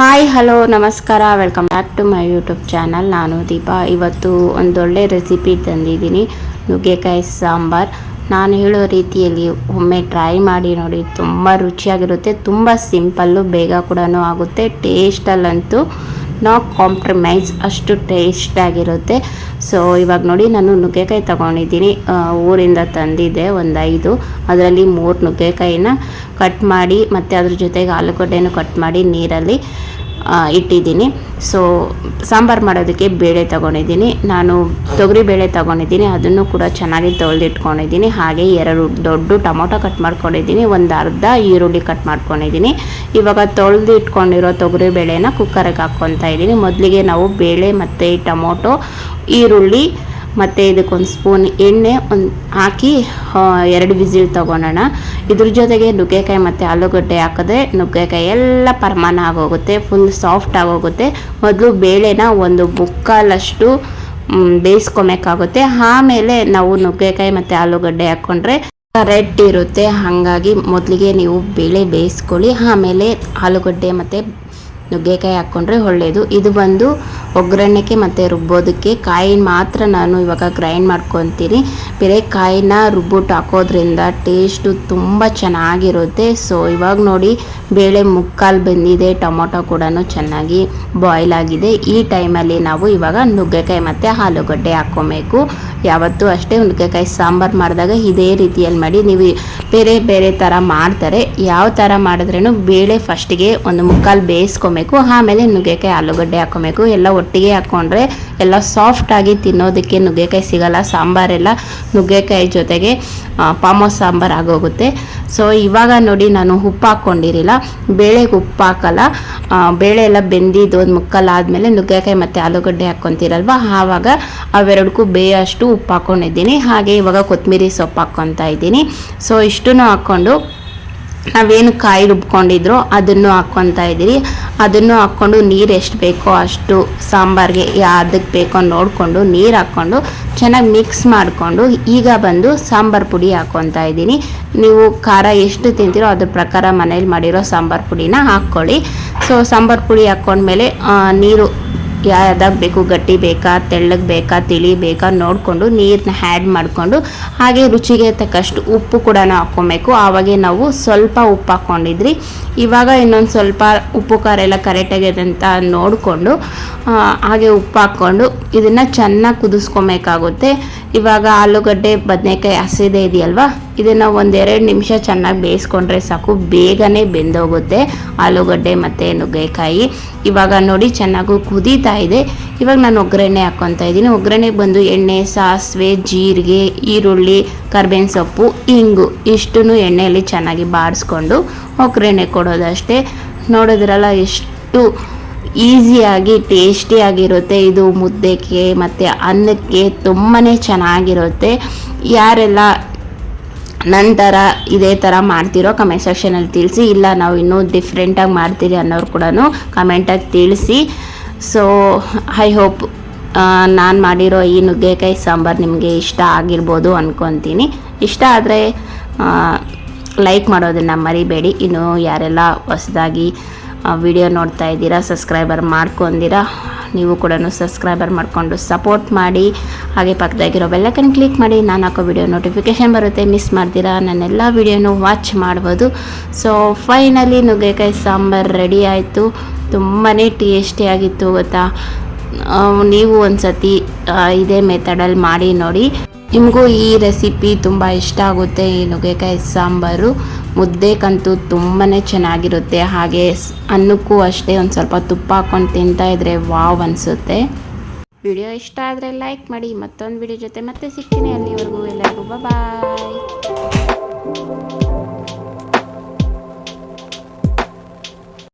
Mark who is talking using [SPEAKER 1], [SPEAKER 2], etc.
[SPEAKER 1] Hi hello ನಮಸ್ಕಾರ. Welcome back to my YouTube channel ನಾನು ದೀಪಾ. ಇವತ್ತು ಒಂದೊಳ್ಳೆ ರೆಸಿಪಿ ತಂದಿದ್ದೀನಿ. ನುಗ್ಗೆಕಾಯಿ ಸಾಂಬಾರ್. ನಾನು ಹೇಳೋ ರೀತಿಯಲ್ಲಿ ಒಮ್ಮೆ ಟ್ರೈ ಮಾಡಿ ನೋಡಿ, ತುಂಬ ರುಚಿಯಾಗಿರುತ್ತೆ. ತುಂಬ ಸಿಂಪಲ್ಲು ಬೇಗ ಕೂಡ ಆಗುತ್ತೆ. ಟೇಸ್ಟಲ್ಲಂತೂ ನೋ ಕಾಂಪ್ರಮೈಸ್ ಅಷ್ಟು ಟೇಸ್ಟಾಗಿರುತ್ತೆ ಸೊ ಇವಾಗ ನೋಡಿ ನಾನು ನುಗ್ಗೆಕಾಯಿ ತೊಗೊಂಡಿದ್ದೀನಿ. ಊರಿಂದ ತಂದಿದ್ದೆ ಒಂದು ಐದು ಅದರಲ್ಲಿ ಮೂರು ನುಗ್ಗೆಕಾಯಿನ ಕಟ್ ಮಾಡಿ, ಮತ್ತು ಅದ್ರ ಜೊತೆಗೆ ಆಲೂಗಡ್ಡೆನೂ ಕಟ್ ಮಾಡಿ ನೀರಲ್ಲಿ. ಇಟ್ಟಿದ್ದೀನಿ. ಸೊ ಸಾಂಬಾರು ಮಾಡೋದಕ್ಕೆ ಬೇಳೆ ತೊಗೊಂಡಿದ್ದೀನಿ. ನಾನು ತೊಗರಿ ಬೇಳೆ ತೊಗೊಂಡಿದ್ದೀನಿ. ಅದನ್ನು ಕೂಡ ಚೆನ್ನಾಗಿ ತೊಳೆದಿಟ್ಕೊಂಡಿದ್ದೀನಿ. ಹಾಗೆ ಎರಡು ದೊಡ್ಡ ಟೊಮೊಟೊ ಕಟ್ ಮಾಡ್ಕೊಂಡಿದ್ದೀನಿ. ಒಂದು ಅರ್ಧ ಈರುಳ್ಳಿ ಕಟ್ ಮಾಡ್ಕೊಂಡಿದ್ದೀನಿ. ಇವಾಗ ತೊಳೆದು ಇಟ್ಕೊಂಡಿರೋ ತೊಗರಿ ಬೇಳೆನ ಕುಕ್ಕರಿಗೆ ಹಾಕ್ಕೊತಾ ಇದ್ದೀನಿ. ಮೊದಲಿಗೆ ನಾವು ಬೇಳೆ ಮತ್ತು ಟೊಮೊಟೊ, ಈರುಳ್ಳಿ ಮತ್ತು ಇದಕ್ಕೊಂದು ಸ್ಪೂನ್ ಎಣ್ಣೆ ಒಂದು ಹಾಕಿ ಎರಡು ವಿಸಿಲ್ ತೊಗೊಳೋಣ ಇದ್ರ ಜೊತೆಗೆ ನುಗ್ಗೆಕಾಯಿ ಮತ್ತು ಆಲೂಗಡ್ಡೆ ಹಾಕಿದ್ರೆ ನುಗ್ಗೆಕಾಯಿ ಎಲ್ಲ ಪರಮಾನ ಆಗೋಗುತ್ತೆ ಫುಲ್ ಸಾಫ್ಟ್ ಆಗೋಗುತ್ತೆ. ಮೊದಲು ಬೇಳೆನ ಒಂದು ಮುಕ್ಕಾಲಷ್ಟು ಬೇಯಿಸ್ಕೊಬೇಕಾಗುತ್ತೆ. ಆಮೇಲೆ ನಾವು ನುಗ್ಗೆಕಾಯಿ ಮತ್ತು ಆಲೂಗಡ್ಡೆ ಹಾಕ್ಕೊಂಡ್ರೆ ರೆಡ್ ಇರುತ್ತೆ. ಹಾಗಾಗಿ ಮೊದಲಿಗೆ ನೀವು ಬೇಳೆ ಬೇಯಿಸ್ಕೊಳ್ಳಿ. ಆಮೇಲೆ ಆಲೂಗಡ್ಡೆ ಮತ್ತು ನುಗ್ಗೆಕಾಯಿ ಹಾಕ್ಕೊಂಡ್ರೆ ಒಳ್ಳೆಯದು ಇದು ಬಂದು ಒಗ್ಗರಣೆಗೆ ಮತ್ತು ರುಬ್ಬೋದಕ್ಕೆ ಕಾಯಿನ ಮಾತ್ರ ನಾನು ಇವಾಗ ಗ್ರೈಂಡ್ ಮಾಡ್ಕೊತೀನಿ. ಬೇರೆ ಕಾಯಿನ ರುಬ್ಬಿಟ್ಟು ಹಾಕೋದ್ರಿಂದ ಟೇಸ್ಟು ತುಂಬ ಚೆನ್ನಾಗಿರುತ್ತೆ. ಸೊ ಇವಾಗ ನೋಡಿ ಬೇಳೆ ಮುಕ್ಕಾಲು ಬಂದಿದೆ, ಟೊಮೊಟೊ ಕೂಡ ಚೆನ್ನಾಗಿ ಬಾಯ್ಲ್ ಆಗಿದೆ. ಈ ಟೈಮಲ್ಲಿ ನಾವು ಇವಾಗ ನುಗ್ಗೆಕಾಯಿ ಮತ್ತು ಆಲೂಗಡ್ಡೆ ಹಾಕ್ಕೊಬೇಕು ಯಾವತ್ತೂ ಅಷ್ಟೇ ನುಗ್ಗೆಕಾಯಿ ಸಾಂಬಾರು ಮಾಡಿದಾಗ ಇದೇ ರೀತಿಯಲ್ಲಿ ಮಾಡಿ ನೀವು ಬೇರೆ ಬೇರೆ ಥರ ಮಾಡ್ತಾರೆ. ಯಾವ ಥರ ಮಾಡಿದ್ರೂ ಬೇಳೆ ಫಸ್ಟಿಗೆ ಒಂದು ಮುಕ್ಕಾಲು ಬೇಯಿಸ್ಕೊಬೇಕು, ಆಮೇಲೆ ನುಗ್ಗೆಕಾಯಿ, ಆಲೂಗಡ್ಡೆ ಹಾಕ್ಕೊಬೇಕು ಎಲ್ಲ ಒಟ್ಟಿಗೆ ಹಾಕ್ಕೊಂಡ್ರೆ ಎಲ್ಲ ಸಾಫ್ಟಾಗಿ ತಿನ್ನೋದಕ್ಕೆ ನುಗ್ಗೆಕಾಯಿ ಸಿಗಲ್ಲ, ಸಾಂಬಾರೆಲ್ಲ ನುಗ್ಗೆಕಾಯಿ ಜೊತೆಗೆ ಪಾಮೋ ಸಾಂಬಾರು ಆಗೋಗುತ್ತೆ. ಸೊ ಇವಾಗ ನೋಡಿ ನಾನು ಉಪ್ಪು ಹಾಕ್ಕೊಂಡಿರಲಿಲ್ಲ. ಬೇಳೆಗೆ ಉಪ್ಪು ಹಾಕಲ್ಲ. ಬೇಳೆ ಎಲ್ಲ ಬೆಂದಿದ್ದು ಒಂದು ಮುಕ್ಕಲ್ಲ ಆದಮೇಲೆ ನುಗ್ಗೆಕಾಯಿ ಮತ್ತು ಆಲೂಗಡ್ಡೆ ಹಾಕ್ಕೊತೀರಲ್ವ? ಆವಾಗ ಅವೆರಡಕ್ಕೂ ಬೇಯಷ್ಟು ಉಪ್ಪು ಹಾಕ್ಕೊಂಡಿದ್ದೀನಿ ಹಾಗೆ ಇವಾಗ ಕೊತ್ತಂಬರಿ ಸೊಪ್ಪು ಹಾಕ್ಕೊತಾ ಇದ್ದೀನಿ. ಸೊ ಇಷ್ಟನ್ನು ಹಾಕ್ಕೊಂಡು ನಾವೇನು ಕಾಯಿ ರುಬ್ಕೊಂಡಿದ್ರು ಅದನ್ನು ಹಾಕ್ಕೊತಾ ಇದ್ದೀರಿ. ಅದನ್ನು ಹಾಕ್ಕೊಂಡು ನೀರು ಎಷ್ಟು ಬೇಕೋ ಅಷ್ಟು ಸಾಂಬಾರಿಗೆ ಅದಕ್ಕೆ ಬೇಕೋ ನೋಡಿಕೊಂಡು ನೀರು ಹಾಕ್ಕೊಂಡು ಚೆನ್ನಾಗಿ ಮಿಕ್ಸ್ ಮಾಡಿಕೊಂಡು ಈಗ ಬಂದು ಸಾಂಬಾರು ಪುಡಿ ಹಾಕ್ಕೊತಾ ಇದ್ದೀನಿ. ನೀವು ಖಾರ ಎಷ್ಟು ತಿಂತೀರೋ ಅದ್ರ ಪ್ರಕಾರ ಮನೇಲಿ ಮಾಡಿರೋ ಸಾಂಬಾರು ಪುಡಿನ ಹಾಕ್ಕೊಳ್ಳಿ. ಸೊ ಸಾಂಬಾರು ಪುಡಿ ಹಾಕ್ಕೊಂಡ್ಮೇಲೆ ನೀರು ಯಾವ್ದಾಗ ಬೇಕು ಗಟ್ಟಿ ಬೇಕಾ, ತೆಳ್ಳಗೆ ಬೇಕಾ, ತಿಳಿ ಬೇಕಾ ನೋಡಿಕೊಂಡು ನೀರನ್ನ ಆ್ಯಡ್ ಮಾಡಿಕೊಂಡು ಹಾಗೆ ರುಚಿಗೆ ತಕ್ಕಷ್ಟು ಉಪ್ಪು ಕೂಡ ಹಾಕ್ಕೊಬೇಕು. ಆವಾಗೆ ನಾವು ಸ್ವಲ್ಪ ಉಪ್ಪು ಹಾಕ್ಕೊಂಡಿದ್ರಿ. ಇವಾಗ ಇನ್ನೊಂದು ಸ್ವಲ್ಪ ಉಪ್ಪು, ಖಾರ ಎಲ್ಲ ಕರೆಕ್ಟಾಗಿದೆ ಅಂತ ನೋಡಿಕೊಂಡು ಹಾಗೆ ಉಪ್ಪು ಹಾಕ್ಕೊಂಡು ಇದನ್ನು ಚೆನ್ನಾಗಿ ಕುದಿಸ್ಕೊಬೇಕಾಗುತ್ತೆ. ಇವಾಗ ಆಲೂಗಡ್ಡೆ ಬದನೆಕಾಯಿ ಹಸಿದೆ ಇದೆಯಲ್ವಾ? ಇದನ್ನು ಒಂದೆರಡು ನಿಮಿಷ ಚೆನ್ನಾಗಿ ಬೇಯಿಸ್ಕೊಂಡ್ರೆ ಸಾಕು. ಬೇಗನೆ ಬೆಂದೋಗುತ್ತೆ ಆಲೂಗಡ್ಡೆ ಮತ್ತು ನುಗ್ಗೆಕಾಯಿ. ಇವಾಗ ನೋಡಿ ಚೆನ್ನಾಗಿ ಕುದೀತಾ ಇದೆ. ಇವಾಗ ನಾನು ಒಗ್ಗರಣೆ ಹಾಕ್ಕೊತಾ ಇದ್ದೀನಿ. ಒಗ್ಗರಣೆಗೆ ಬಂದು ಎಣ್ಣೆ, ಸಾಸಿವೆ, ಜೀರಿಗೆ, ಈರುಳ್ಳಿ, ಕರ್ಬೇವಿನ ಸೊಪ್ಪು, ಇಂಗು ಇಷ್ಟನ್ನು ಎಣ್ಣೆಯಲ್ಲಿ ಚೆನ್ನಾಗಿ ಬಾಡಿಸ್ಕೊಂಡು ಒಗ್ಗರಣೆ ಕೊಡೋದಷ್ಟೇ. ನೋಡಿದ್ರಲ್ಲ ಎಷ್ಟು ಈಸಿಯಾಗಿ, ಟೇಸ್ಟಿಯಾಗಿರುತ್ತೆ. ಇದು ಮುದ್ದೆಗೆ ಮತ್ತು ಅನ್ನಕ್ಕೆ ತುಂಬಾ ಚೆನ್ನಾಗಿರುತ್ತೆ. ಯಾರೆಲ್ಲ ನಂತರ ಇದೇ ಥರ ಮಾಡ್ತಿರೋ ಕಮೆಂಟ್ ಸೆಕ್ಷನಲ್ಲಿ ತಿಳಿಸಿ, ಇಲ್ಲ ನಾವು ಇನ್ನೂ ಡಿಫ್ರೆಂಟಾಗಿ ಮಾಡ್ತೀರಿ ಅನ್ನೋರು ಕೂಡ ಕಮೆಂಟಾಗಿ ತಿಳಿಸಿ. ಸೊ ಐ ಹೋಪ್ ನಾನು ಮಾಡಿರೋ ಈ ನುಗ್ಗೆಕಾಯಿ ಸಾಂಬಾರು ನಿಮಗೆ ಇಷ್ಟ ಆಗಿರ್ಬೋದು ಅಂದ್ಕೊತೀನಿ ಇಷ್ಟ ಆದರೆ ಲೈಕ್ ಮಾಡೋದನ್ನು ಮರಿಬೇಡಿ. ಇನ್ನು ಯಾರೆಲ್ಲ ಹೊಸದಾಗಿ ವಿಡಿಯೋ ನೋಡ್ತಾ ಇದ್ದೀರಾ ಸಬ್ಸ್ಕ್ರೈಬರ್ ಮಾಡ್ಕೊಂಡಿರಾ ನೀವು ಕೂಡ ಸಬ್ಸ್ಕ್ರೈಬರ್ ಮಾಡಿಕೊಂಡು ಸಪೋರ್ಟ್ ಮಾಡಿ, ಹಾಗೆ ಪಕ್ಕದಾಗಿರೋ ಬೆಲ್ಲಕ್ಕನ್ನು ಕ್ಲಿಕ್ ಮಾಡಿ, ನಾನು ಹಾಕೋ ವಿಡಿಯೋ ನೋಟಿಫಿಕೇಷನ್ ಬರುತ್ತೆ ಮಿಸ್ ಮಾಡ್ತೀರಾ ನನ್ನೆಲ್ಲ ವಿಡಿಯೋನು ವಾಚ್ ಮಾಡ್ಬೋದು. ಸೊ ಫೈನಲಿ ನುಗ್ಗೆಕಾಯಿ ಸಾಂಬಾರು ರೆಡಿ ಆಯಿತು ತುಂಬಾ ಟೇಸ್ಟಿಯಾಗಿತ್ತು ಗೊತ್ತಾ? ನೀವು ಒಂದು ಸತಿ ಇದೇ ಮೆಥಡಲ್ಲಿ ಮಾಡಿ ನೋಡಿ. ನಿಮಗೂ ಈ ರೆಸಿಪಿ ತುಂಬ ಇಷ್ಟ ಆಗುತ್ತೆ, ಈ ನುಗ್ಗೆಕಾಯಿ ಸಾಂಬಾರು. ಮುದ್ದೆಗಂತೂ ತುಂಬಾ ಚೆನ್ನಾಗಿರುತ್ತೆ. ಹಾಗೆ ಅನ್ನಕ್ಕೂ ಅಷ್ಟೇ ಒಂದು ಸ್ವಲ್ಪ ತುಪ್ಪ ಹಾಕ್ಕೊಂಡು ತಿಂತಾ ಇದ್ರೆ ವಾವ್ ಅನಿಸುತ್ತೆ. ವಿಡಿಯೋ ಇಷ್ಟ ಆದರೆ ಲೈಕ್ ಮಾಡಿ, ಮತ್ತೊಂದು ವಿಡಿಯೋ ಜೊತೆ ಮತ್ತೆ ಸಿಗ್ತೀನಿ ಅಲ್ಲಿವರೆಗೂ ಎಲ್ಲರಿಗೂ. ಬಾಯ್